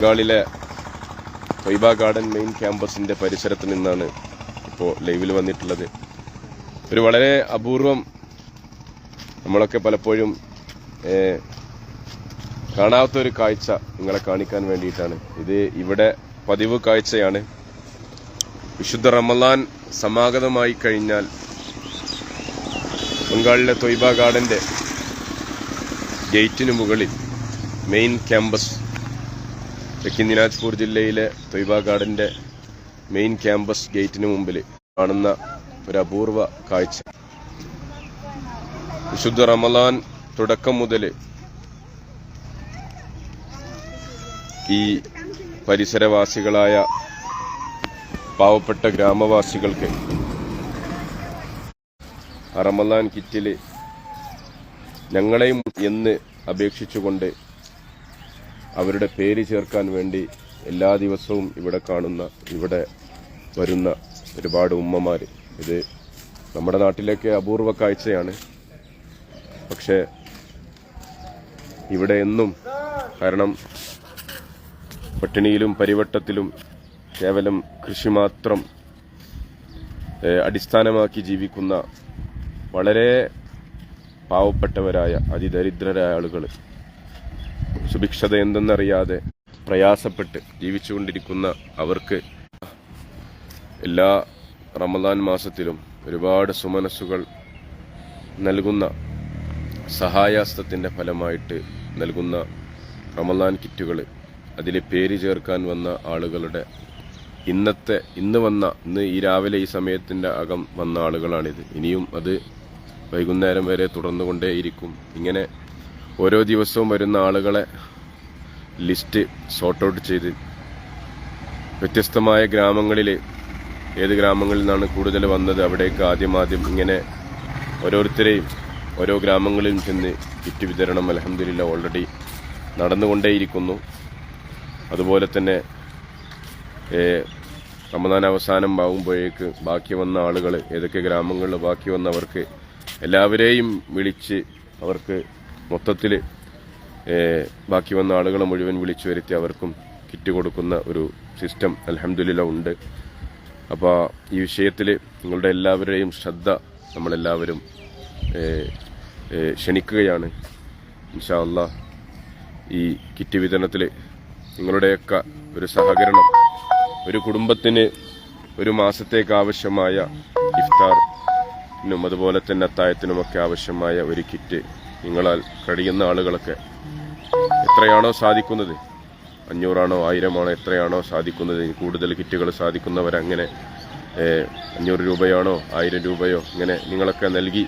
ബംഗാളിലെ വൈബ garden main ക്യാമ്പസിന്റെ പരിസരത്ത് നിന്നാണ് ഇപ്പോൾ ലൈവിൽ വന്നിട്ടുള്ളത്. ഒരു വളരെ അപൂർവം നമ്മളൊക്കെ പലപ്പോഴും കാണാത്ത ഒരു കാഴ്ച നിങ്ങളെ കാണിക്കാൻ വേണ്ടിയിട്ടാണ്. ഇത് ഇവിടെ പതിവ് കാഴ്ചയാണ്. വിശുദ്ധ റമലാൻ സമാഗതമായി കഴിഞ്ഞാൽ ബംഗാളിലെ തൊയ്ബ ഗാർഡന്റെ ഗേറ്റിന് മുകളിൽ മെയിൻ ക്യാമ്പസ് തെക്കൻ ദിനാജ്പൂർ ജില്ലയിലെ ഗാർഡന്റെ മെയിൻ ക്യാമ്പസ് ഗേറ്റിന് മുമ്പിൽ കാണുന്ന ഒരു അപൂർവ കാഴ്ച. വിശുദ്ധ റമലാൻ തുടക്കം മുതൽ ഈ പരിസരവാസികളായ പാവപ്പെട്ട ഗ്രാമവാസികൾക്ക് റമലാൻ കിറ്റിൽ ഞങ്ങളെയും എന്ന് അപേക്ഷിച്ചുകൊണ്ട് അവരുടെ പേര് ചേർക്കാൻ വേണ്ടി എല്ലാ ദിവസവും ഇവിടെ കാണുന്ന ഇവിടെ വരുന്ന ഒരുപാട് ഉമ്മമാർ ഇത് നമ്മുടെ നാട്ടിലേക്ക് അപൂർവ കാഴ്ചയാണ്. പക്ഷേ ഇവിടെ എന്നും കാരണം പട്ടിണിയിലും പരിവട്ടത്തിലും കേവലം കൃഷി മാത്രം അടിസ്ഥാനമാക്കി ജീവിക്കുന്ന വളരെ പാവപ്പെട്ടവരായ അതിദരിദ്രരായ ആളുകൾ സുഭിക്ഷത എന്തെന്നറിയാതെ പ്രയാസപ്പെട്ട് ജീവിച്ചുകൊണ്ടിരിക്കുന്ന അവർക്ക് എല്ലാ റമദാൻ മാസത്തിലും ഒരുപാട് സുമനസ്സുകൾ നൽകുന്ന സഹായാസ്തത്തിന്റെ ഫലമായിട്ട് നൽകുന്ന റമദാൻ കിറ്റുകൾ അതിൽ പേര് ചേർക്കാൻ വന്ന ആളുകളുടെ ഇന്നത്തെ ഇന്ന് വന്ന ഇന്ന് ഈ രാവിലെ ഈ സമയത്തിന്റെ അകം വന്ന ആളുകളാണിത്. ഇനിയും അത് വൈകുന്നേരം വരെ തുടർന്നുകൊണ്ടേയിരിക്കും. ഇങ്ങനെ ഓരോ ദിവസവും വരുന്ന ആളുകളെ ലിസ്റ്റ് സോർട്ട് ഔട്ട് ചെയ്ത് വ്യത്യസ്തമായ ഗ്രാമങ്ങളിൽ ഏത് ഗ്രാമങ്ങളിൽ നിന്നാണ് കൂടുതൽ വന്നത് അവിടേക്ക് ആദ്യം ആദ്യം ഇങ്ങനെ ഓരോരുത്തരെയും ഓരോ ഗ്രാമങ്ങളിൽ ചെന്ന് കിറ്റ് വിതരണം അലഹമില്ല ഓൾറെഡി നടന്നുകൊണ്ടേയിരിക്കുന്നു. അതുപോലെ തന്നെ റമദാൻ അവസാനം ആകുമ്പോഴേക്ക് ബാക്കി വന്ന ആളുകൾ ഏതൊക്കെ ഗ്രാമങ്ങളിൽ ബാക്കി വന്നവർക്ക് എല്ലാവരെയും വിളിച്ച് അവർക്ക് മൊത്തത്തിൽ ബാക്കി വന്ന ആളുകളെ മുഴുവൻ വിളിച്ചു വരുത്തി അവർക്കും കിറ്റ് കൊടുക്കുന്ന ഒരു സിസ്റ്റം അലഹമില്ല ഉണ്ട്. അപ്പോൾ ഈ വിഷയത്തിൽ നിങ്ങളുടെ എല്ലാവരുടെയും ശ്രദ്ധ നമ്മളെല്ലാവരും ക്ഷണിക്കുകയാണ്. ഇൻഷാല്ല ഈ കിറ്റ് വിതരണത്തിൽ നിങ്ങളുടെയൊക്കെ ഒരു സഹകരണം ഒരു കുടുംബത്തിന് ഒരു മാസത്തേക്ക് ആവശ്യമായ ഇഫ്താറിനും അതുപോലെ തന്നെ അത്തായത്തിനുമൊക്കെ ആവശ്യമായ ഒരു കിറ്റ് നിങ്ങളാൽ കഴിയുന്ന ആളുകളൊക്കെ എത്രയാണോ സാധിക്കുന്നത്? അഞ്ഞൂറാണോ ആയിരമാണോ എത്രയാണോ സാധിക്കുന്നത്? കൂടുതൽ കിറ്റുകൾ സാധിക്കുന്നവരങ്ങനെ അഞ്ഞൂറ് രൂപയാണോ ആയിരം രൂപയോ ഇങ്ങനെ നിങ്ങളൊക്കെ നൽകി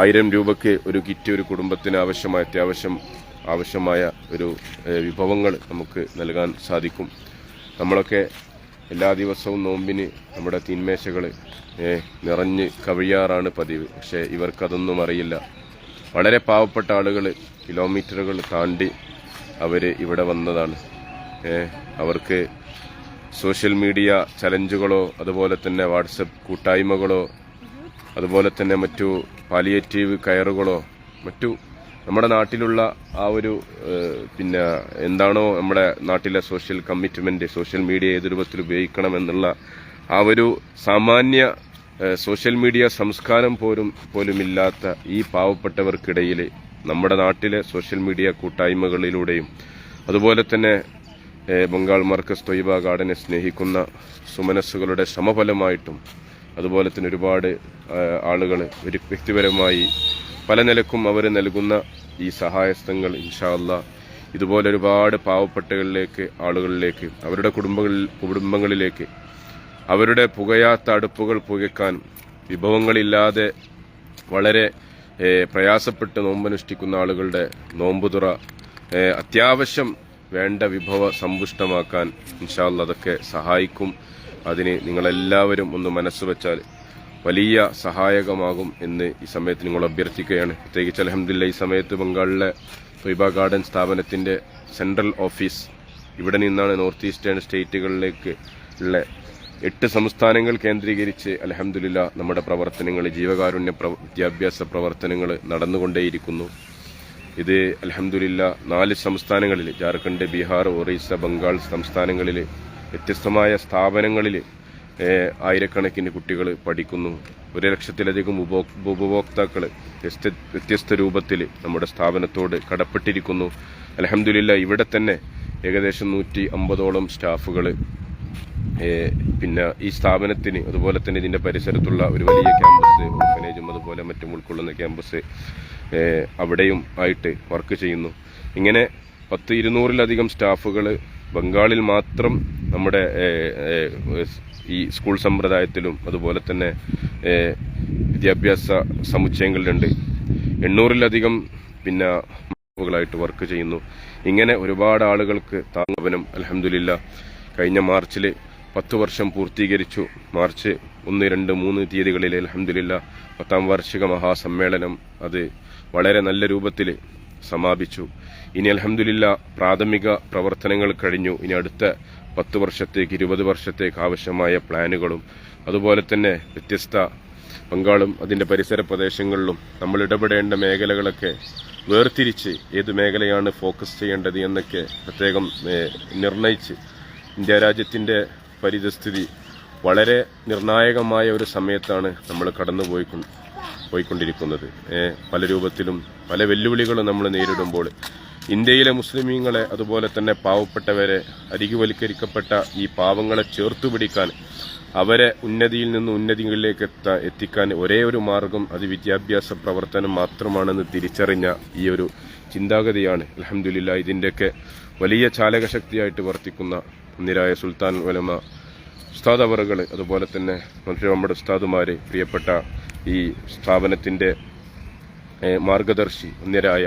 ആയിരം രൂപയ്ക്ക് ഒരു കിറ്റ് ഒരു കുടുംബത്തിന് ആവശ്യമായ അത്യാവശ്യം ആവശ്യമായ ഒരു വിഭവങ്ങൾ നമുക്ക് നൽകാൻ സാധിക്കും. നമ്മളൊക്കെ എല്ലാ ദിവസവും നോമ്പിന് നമ്മുടെ തീന്മേശകൾ നിറഞ്ഞ് കവിയാറാണ് പതിവ്. പക്ഷേ ഇവർക്കതൊന്നും അറിയില്ല. വളരെ പാവപ്പെട്ട ആളുകൾ കിലോമീറ്ററുകൾ താണ്ടി അവർ ഇവിടെ വന്നതാണ്. അവർക്ക് സോഷ്യൽ മീഡിയ ചലഞ്ചുകളോ അതുപോലെ തന്നെ വാട്സപ്പ് കൂട്ടായ്മകളോ അതുപോലെ തന്നെ മറ്റു പാലിയേറ്റീവ് കയറുകളോ മറ്റു നമ്മുടെ നാട്ടിലുള്ള ആ ഒരു പിന്നെ എന്താണോ നമ്മുടെ നാട്ടിലെ സോഷ്യൽ കമ്മിറ്റ്മെന്റ് സോഷ്യൽ മീഡിയ ഏത് രൂപത്തിൽ ഉപയോഗിക്കണം എന്നുള്ള ആ ഒരു സാമാന്യ സോഷ്യൽ മീഡിയ സംസ്കാരം പോലും പോലുമില്ലാത്ത ഈ പാവപ്പെട്ടവർക്കിടയിൽ നമ്മുടെ നാട്ടിലെ സോഷ്യൽ മീഡിയ കൂട്ടായ്മകളിലൂടെയും അതുപോലെ തന്നെ ബംഗാൾ മർക്കസ് തൊയ്ബ ഗാർഡനെ സ്നേഹിക്കുന്ന സുമനസ്സുകളുടെ സമഫലമായിട്ടും അതുപോലെ തന്നെ ഒരുപാട് ആളുകൾ ഒരു വ്യക്തിപരമായി പല നിലക്കും അവർ നൽകുന്ന ഈ സഹായസ്ഥങ്ങൾ ഇൻഷാല്ല ഇതുപോലെ ഒരുപാട് പാവപ്പെട്ടകളിലേക്ക് ആളുകളിലേക്ക് അവരുടെ കുടുംബങ്ങളിൽ കുടുംബങ്ങളിലേക്ക് അവരുടെ പുകയാത്ത അടുപ്പുകൾ പുകയ്ക്കാൻ വിഭവങ്ങളില്ലാതെ വളരെ പ്രയാസപ്പെട്ട് നോമ്പനുഷ്ഠിക്കുന്ന ആളുകളുടെ നോമ്പുതുറ അത്യാവശ്യം വേണ്ട വിഭവ സമ്പുഷ്ടമാക്കാൻ ഇൻഷാല്ല അതൊക്കെ സഹായിക്കും. അതിന് നിങ്ങളെല്ലാവരും ഒന്ന് മനസ്സ് വെച്ചാൽ വലിയ സഹായകമാകും എന്ന് ഈ സമയത്ത് നിങ്ങൾ അഭ്യർത്ഥിക്കുകയാണ്. പ്രത്യേകിച്ച് അലഹമില്ല ഈ സമയത്ത് ബംഗാളിലെ തൊയ്ബ ഗാർഡൻ സ്ഥാപനത്തിന്റെ സെൻട്രൽ ഓഫീസ് ഇവിടെ നിന്നാണ് നോർത്ത് ഈസ്റ്റേൺ സ്റ്റേറ്റുകളിലേക്ക് ഉള്ള എട്ട് സംസ്ഥാനങ്ങൾ കേന്ദ്രീകരിച്ച് അലഹമില്ല നമ്മുടെ പ്രവർത്തനങ്ങൾ ജീവകാരുണ്യ പ്ര വിദ്യാഭ്യാസ പ്രവർത്തനങ്ങൾ നടന്നുകൊണ്ടേയിരിക്കുന്നു. ഇത് അലഹമുല്ല നാല് സംസ്ഥാനങ്ങളിൽ ജാർഖണ്ഡ് ബീഹാർ ഒറീസ ബംഗാൾ സംസ്ഥാനങ്ങളിൽ വ്യത്യസ്തമായ സ്ഥാപനങ്ങളിൽ ആയിരക്കണക്കിന് കുട്ടികൾ പഠിക്കുന്നു. ഒരു ലക്ഷത്തിലധികം ഉപഭോ ഉപഭോക്താക്കൾ വ്യത്യസ്ത രൂപത്തിൽ നമ്മുടെ സ്ഥാപനത്തോട് കടപ്പെട്ടിരിക്കുന്നു. അലഹമുല്ല ഇവിടെ തന്നെ ഏകദേശം നൂറ്റി അമ്പതോളം സ്റ്റാഫുകൾ പിന്നെ ഈ സ്ഥാപനത്തിന് അതുപോലെ തന്നെ ഇതിന്റെ പരിസരത്തുള്ള ഒരു വലിയ ക്യാമ്പസ് ഓർഫനേജും അതുപോലെ മറ്റും ഉൾക്കൊള്ളുന്ന ക്യാമ്പസ് അവിടെയും ആയിട്ട് വർക്ക് ചെയ്യുന്നു. ഇങ്ങനെ പത്ത് ഇരുന്നൂറിലധികം സ്റ്റാഫുകൾ ബംഗാളിൽ മാത്രം നമ്മുടെ ഈ സ്കൂൾ സമ്പ്രദായത്തിലും അതുപോലെ തന്നെ വിദ്യാഭ്യാസ സമുച്ചയങ്ങളിലുണ്ട്. എണ്ണൂറിലധികം പിന്നെ ായിട്ട് വർക്ക് ചെയ്യുന്നു. ഇങ്ങനെ ഒരുപാട് ആളുകൾക്ക് താങ്ങവനും അലഹമില്ല കഴിഞ്ഞ മാർച്ചിൽ പത്ത് വർഷം പൂർത്തീകരിച്ചു. മാർച്ച് ഒന്ന് രണ്ട് മൂന്ന് തീയതികളിൽ അലഹമില്ല പത്താം വാർഷിക മഹാസമ്മേളനം അത് വളരെ നല്ല രൂപത്തിൽ സമാപിച്ചു. ഇനി അലഹമില്ല പ്രാഥമിക പ്രവർത്തനങ്ങൾ കഴിഞ്ഞു. ഇനി അടുത്ത പത്ത് വർഷത്തേക്ക് ഇരുപത് വർഷത്തേക്ക് ആവശ്യമായ പ്ലാനുകളും അതുപോലെ തന്നെ വ്യത്യസ്ത ബംഗാളും അതിന്റെ പരിസര പ്രദേശങ്ങളിലും നമ്മൾ ഇടപെടേണ്ട മേഖലകളൊക്കെ വേർതിരിച്ച് ഏത് മേഖലയാണ് ഫോക്കസ് ചെയ്യേണ്ടത് എന്നൊക്കെ പ്രത്യേകം നിർണയിച്ച് ഇന്ത്യ രാജ്യത്തിന്റെ പരിതസ്ഥിതി വളരെ നിർണായകമായ ഒരു സമയത്താണ് നമ്മൾ കടന്നുപോയി പോയിക്കൊണ്ടിരിക്കുന്നത്. പല രൂപത്തിലും പല വെല്ലുവിളികളും നമ്മൾ നേരിടുമ്പോൾ ഇന്ത്യയിലെ മുസ്ലിമീങ്ങളെ അതുപോലെ തന്നെ പാവപ്പെട്ടവരെ അരികുവൽക്കരിക്കപ്പെട്ട ഈ പാവങ്ങളെ ചേർത്തു പിടിക്കാൻ അവരെ ഉന്നതിയിൽ നിന്ന് ഉന്നതികളിലേക്ക് എത്താൻ എത്തിക്കാൻ ഒരേ ഒരു മാർഗം അത് വിദ്യാഭ്യാസ പ്രവർത്തനം മാത്രമാണെന്ന് തിരിച്ചറിഞ്ഞ ഈ ഒരു ചിന്താഗതിയാണ്. അലഹമില്ല ഇതിന്റെയൊക്കെ വലിയ ചാലകശക്തിയായിട്ട് വർത്തിക്കുന്ന ഒന്നിരായ സുൽത്താൻ വലമ ഉസ്താദ് അവറുകൾ അതുപോലെ തന്നെ മറ്റു നമ്മുടെ ഉസ്താദുമാർ പ്രിയപ്പെട്ട ഈ സ്ഥാപനത്തിന്റെ മാർഗദർശി ഒന്നിരായ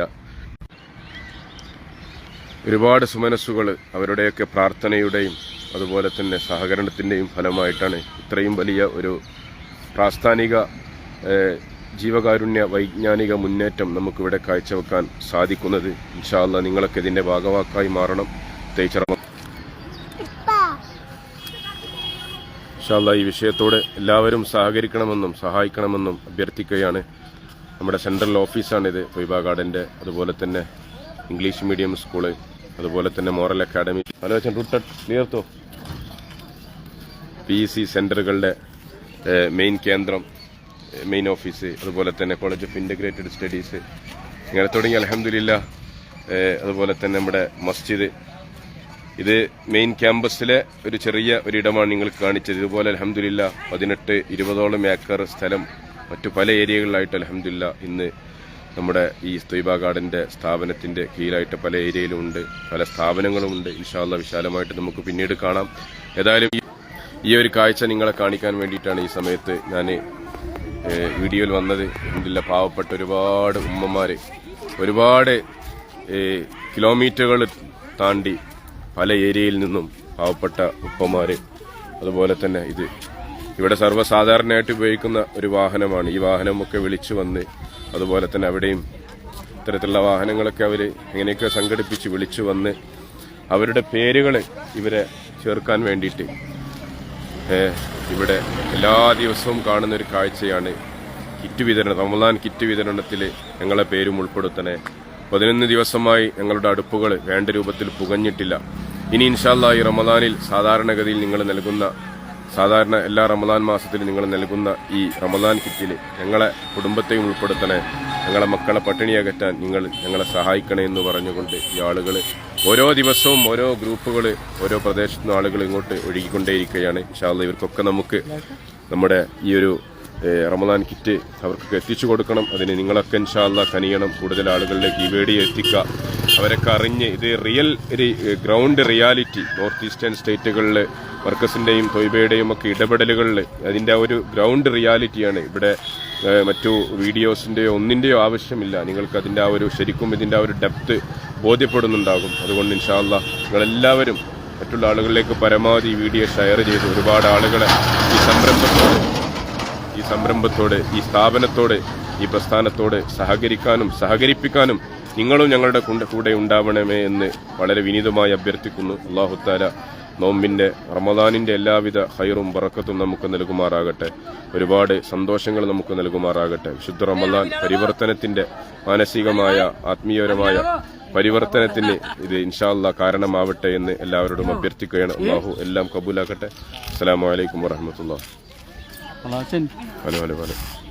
ഒരുപാട് സുമനസ്സുകൾ അവരുടെയൊക്കെ പ്രാർത്ഥനയുടെയും അതുപോലെ തന്നെ സഹകരണത്തിന്റെയും ഫലമായിട്ടാണ് ഇത്രയും വലിയ ഒരു പ്രാസ്ഥാനിക ജീവകാരുണ്യ വൈജ്ഞാനിക മുന്നേറ്റം നമുക്കിവിടെ കാഴ്ചവെക്കാൻ സാധിക്കുന്നത്. ഇൻഷാല്ല നിങ്ങളൊക്കെ ഇതിന്റെ ഭാഗവാക്കായി മാറണം. പ്രത്യേകിച്ച് ഇൻഷാല്ല ഈ വിഷയത്തോട് എല്ലാവരും സഹകരിക്കണമെന്നും സഹായിക്കണമെന്നും അഭ്യർത്ഥിക്കുകയാണ്. നമ്മുടെ സെൻട്രൽ ഓഫീസാണിത് തൊയ്ബ ഗാർഡന്റെ അതുപോലെ തന്നെ ഇംഗ്ലീഷ് മീഡിയം സ്കൂൾ അതുപോലെ തന്നെ മോറൽ അക്കാഡമി. ആലോചന റൂട്ടഡ് ക്ലിയർത്തോ പി സി സെന്ററുകളുടെ മെയിൻ കേന്ദ്രം മെയിൻ ഓഫീസ് അതുപോലെ തന്നെ കോളേജ് ഓഫ് ഇന്റഗ്രേറ്റഡ് സ്റ്റഡീസ്. ഇങ്ങനെ തുടങ്ങി അലഹമില്ല അതുപോലെ തന്നെ നമ്മുടെ മസ്ജിദ് ഇത് മെയിൻ ക്യാമ്പസിലെ ഒരു ചെറിയ ഒരിടമാണ് നിങ്ങൾക്ക് കാണിച്ചത്. ഇതുപോലെ അലഹമില്ല പതിനെട്ട് ഇരുപതോളം ഏക്കർ സ്ഥലം മറ്റു പല ഏരിയകളിലായിട്ട് അലഹമില്ല ഇന്ന് നമ്മുടെ ഈ സ്തൈബ ഗാർഡന്റെ സ്ഥാപനത്തിന്റെ കീഴിലായിട്ട് പല ഏരിയയിലും ഉണ്ട്. പല സ്ഥാപനങ്ങളുമുണ്ട് ഇൻഷാല്ല വിശാലമായിട്ട് നമുക്ക് പിന്നീട് കാണാം. ഏതായാലും ഈ- ഒരു കാഴ്ച നിങ്ങളെ കാണിക്കാൻ വേണ്ടിയിട്ടാണ് ഈ സമയത്ത് ഞാൻ വീഡിയോയിൽ വന്നത്. ഇതില്ല പാവപ്പെട്ട ഒരുപാട് ഉമ്മമാര് ഒരുപാട് കിലോമീറ്ററുകൾ താണ്ടി പല ഏരിയയിൽ നിന്നും പാവപ്പെട്ട ഉപ്പമാര്. അതുപോലെ തന്നെ ഇത് ഇവിടെ സർവസാധാരണയായിട്ട് ഉപയോഗിക്കുന്ന ഒരു വാഹനമാണ്. ഈ വാഹനമൊക്കെ വിളിച്ചു വന്ന് അതുപോലെ തന്നെ അവിടെയും ഇത്തരത്തിലുള്ള വാഹനങ്ങളൊക്കെ അവർ ഇങ്ങനെയൊക്കെ സംഘടിപ്പിച്ച് വിളിച്ചു വന്ന് അവരുടെ പേരുകൾ ഇവരെ ചേർക്കാൻ വേണ്ടിയിട്ട് ഇവിടെ എല്ലാ ദിവസവും കാണുന്ന ഒരു കാഴ്ചയാണ് കിറ്റ് വിതരണം. റമദാൻ കിറ്റ് വിതരണത്തിൽ ഞങ്ങളെ പേരും ഉൾപ്പെടുത്തണേ. പതിനൊന്ന് ദിവസമായി ഞങ്ങളുടെ അടുപ്പുകൾ വേണ്ട രൂപത്തിൽ പുകഞ്ഞിട്ടില്ല. ഇനി ഇൻഷാല്ല ഈ റമദാനിൽ സാധാരണഗതിയിൽ നിങ്ങൾ നൽകുന്ന സാധാരണ എല്ലാ റമദാൻ മാസത്തിലും നിങ്ങൾ നൽകുന്ന ഈ റമദാൻ കിറ്റിൽ ഞങ്ങളെ കുടുംബത്തെയും ഉൾപ്പെടുത്തണേ ഞങ്ങളെ മക്കളെ പട്ടിണി അകറ്റാൻ നിങ്ങൾ ഞങ്ങളെ സഹായിക്കണേ എന്ന് പറഞ്ഞുകൊണ്ട് ഈ ആളുകൾ ഓരോ ദിവസവും ഓരോ ഗ്രൂപ്പുകൾ ഓരോ പ്രദേശത്തു നിന്ന് ആളുകൾ ഇങ്ങോട്ട് ഒഴുകിക്കൊണ്ടേയിരിക്കുകയാണ്. ഇൻഷാല്ല ഇവർക്കൊക്കെ നമുക്ക് നമ്മുടെ ഈ ഒരു റമദാൻ കിറ്റ് അവർക്കൊക്കെ എത്തിച്ചു കൊടുക്കണം. അതിന് നിങ്ങളൊക്കെ ഇൻഷാല്ല കനിയണം. കൂടുതൽ ആളുകളിലേക്ക് ഈ വേടി എത്തിക്കുക. അവരൊക്കെ അറിഞ്ഞ് ഇത് റിയൽ ഒരു ഗ്രൗണ്ട് റിയാലിറ്റി നോർത്ത് ഈസ്റ്റേൺ സ്റ്റേറ്റുകളിൽ വർക്കേഴ്സിന്റെയും തൊയ്ബയുടെയും ഒക്കെ ഇടപെടലുകളിൽ അതിന്റെ ഒരു ഗ്രൗണ്ട് റിയാലിറ്റിയാണ്. ഇവിടെ മറ്റു വീഡിയോസിന്റെയോ ഒന്നിന്റെയോ ആവശ്യമില്ല. നിങ്ങൾക്ക് അതിന്റെ ആ ഒരു ശരിക്കും ഇതിന്റെ ആ ഒരു ഡെപ്ത് ബോധ്യപ്പെടുന്നുണ്ടാകും. അതുകൊണ്ട് ഇൻഷാല്ല നിങ്ങളെല്ലാവരും മറ്റുള്ള ആളുകളിലേക്ക് പരമാവധി വീഡിയോ ഷെയർ ചെയ്ത് ഒരുപാട് ആളുകളെ ഈ സംരംഭത്തോട് ഈ സംരംഭത്തോട് ഈ സ്ഥാപനത്തോട് ഈ പ്രസ്ഥാനത്തോട് സഹകരിക്കാനും സഹകരിപ്പിക്കാനും നിങ്ങളും ഞങ്ങളുടെ കൂടെ ഉണ്ടാവണമേ എന്ന് വളരെ വിനീതമായി അഭ്യർത്ഥിക്കുന്നു. അള്ളാഹുത്താല നോമ്പിന്റെ റമദാനിന്റെ എല്ലാവിധ ഹൈറും ബറക്കത്തും നമുക്ക് നൽകുമാറാകട്ടെ. ഒരുപാട് സന്തോഷങ്ങൾ നമുക്ക് നൽകുമാറാകട്ടെ. വിശുദ്ധ റമദാൻ പരിവർത്തനത്തിന്റെ മാനസികമായ ആത്മീയപരമായ പരിവർത്തനത്തിന് ഇത് ഇൻഷാല്ല കാരണമാവട്ടെ എന്ന് എല്ലാവരോടും അഭ്യർത്ഥിക്കുകയാണ്. അള്ളാഹു എല്ലാം കബൂലാക്കട്ടെ. അസ്സാം വലൈക്കും വാഹമത്തല്ലാ ഹലോ ഹലോ ഹലോ